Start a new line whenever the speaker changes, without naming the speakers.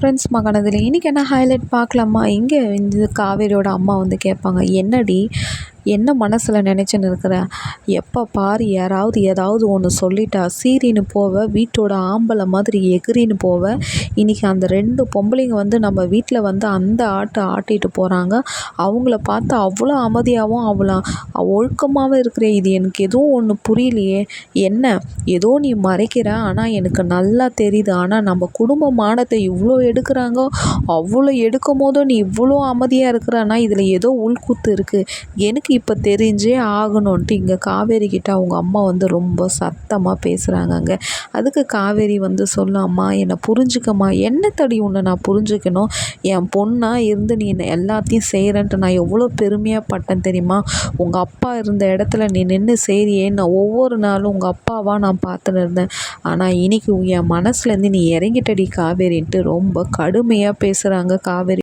Friends மகானதில். இன்றைக்கி என்ன highlight பார்க்கலாமா? இங்கே இந்த காவேரியோட அம்மா வந்து கேட்பாங்க என்னடி? என்ன மனசில் நினச்சின்னு இருக்கிற எப்போ பார் யாராவது ஏதாவது ஒன்று சொல்லிட்டா சீரின்னு போவ வீட்டோட ஆம்பளை மாதிரி எகிரின்னு போவ. இன்றைக்கி அந்த ரெண்டு பொம்பளைங்க வந்து நம்ம வீட்டில் வந்து அந்த ஆட்டை ஆட்டிட்டு போகிறாங்க அவங்கள பார்த்து அவ்வளோ அமைதியாகவும் அவ்வளோ ஒழுக்கமாகவும் இருக்கிற இது எனக்கு எதுவும் ஒன்று புரியலையே. என்ன? ஏதோ நீ மறைக்கிற ஆனால் எனக்கு நல்லா தெரியுது. ஆனால் நம்ம குடும்ப மானத்தை இவ்வளோ எடுக்கிறாங்க அவ்வளோ எடுக்கும் போதும் நீ இவ்வளோ அமைதியாக இருக்கிறான்னா இதில் ஏதோ உள்கூத்து இருக்குது எனக்கு இப்போ தெரிஞ்சே ஆகணுன்ட்டு இங்கே காவேரி கிட்ட அவங்க அம்மா வந்து ரொம்ப சத்தமாக பேசுகிறாங்க அங்கே. அதுக்கு காவேரி வந்து சொல்லும் அம்மா என்னை புரிஞ்சுக்கம்மா. என்ன தடி உன்னை நான் புரிஞ்சுக்கணும்? என் பொண்ணாக இருந்து நீ என்னை எல்லாத்தையும் செய்கிறன்ட்டு நான் எவ்வளோ பெருமையாக பட்டேன் தெரியுமா? உங்கள் அப்பா இருந்த இடத்துல நீ நின்று செய்றியே நான் ஒவ்வொரு நாளும் உங்கள் அப்பாவாக நான் பார்த்துன்னு இருந்தேன். ஆனால் இன்னைக்கு என் மனசுலேருந்து நீ இறங்கிட்டடி காவேரின்ட்டு ரொம்ப கடுமையாக பேசுகிறாங்க காவேரி.